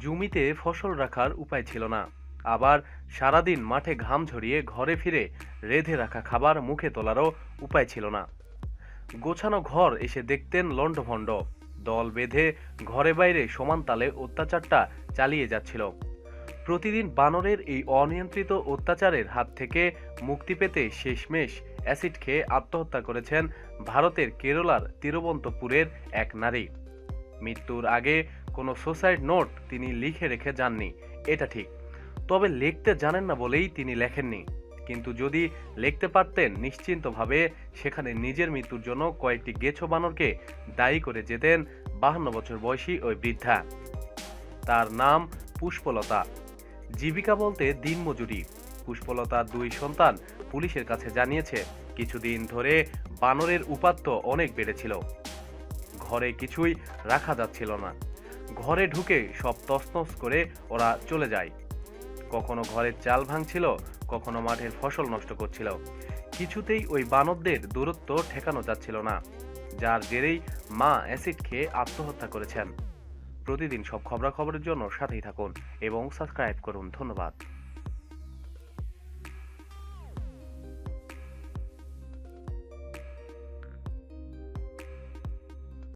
জমিতে ফসল রাখার উপায় ছিল না। আবার সারাদিন মাঠে ঘাম ঝরিয়ে ঘরে ফিরে রেধে রাখা খাবার মুখে তোলারও উপায় ছিল না। গোছানো ঘর এসে দেখতেন লণ্ডভণ্ড। দল বেঁধে ঘরে বাইরে সমান তালে অত্যাচারটা চালিয়ে যাচ্ছিল। প্রতিদিন বানরের এই অনিয়ন্ত্রিত অত্যাচারের হাত থেকে মুক্তি পেতে শেষমেশ অ্যাসিড খেয়ে আত্মহত্যা করেছেন ভারতের কেরলার তিরুবন্তপুরের এক নারী। মৃত্যুর আগে কোনো সুসাইড নোট তিনি লিখে রেখে যাননি, এটা ঠিক। তবে লিখতে জানেন না বলেই তিনি লেখেননি। কিন্তু যদি লিখতে পারতেন, নিশ্চিন্তভাবে সেখানে নিজের মৃত্যুর জন্য কয়েকটি গেছো বানরকে দায়ী করে যেতেন বাহান্ন বছর বয়সী ওই বৃদ্ধা। তার নাম পুষ্পলতা। জীবিকা বলতে দিনমজুরি। পুষ্পলতার দুই সন্তান পুলিশের কাছে জানিয়েছে, কিছুদিন ধরে বানরের উপাত্ত অনেক বেড়েছিল। ঘরে কিছুই রাখা যাচ্ছিল না। ঘরে ঢুকে সব তস্তস করে ওরা চলে যায়। কখনো ঘরের চাল ভাঙছিল, কখনো মাঠের ফসল নষ্ট করছিল। কিছুতেই ওই বানরদের দূরত্ব ঠেকানো যাচ্ছিল না, যার জেরেই মা অ্যাসিড খেয়ে আত্মহত্যা করেছেন। প্রতিদিন সব খবরাখবরের জন্য সাথেই থাকুন এবং সাবস্ক্রাইব করুন। ধন্যবাদ।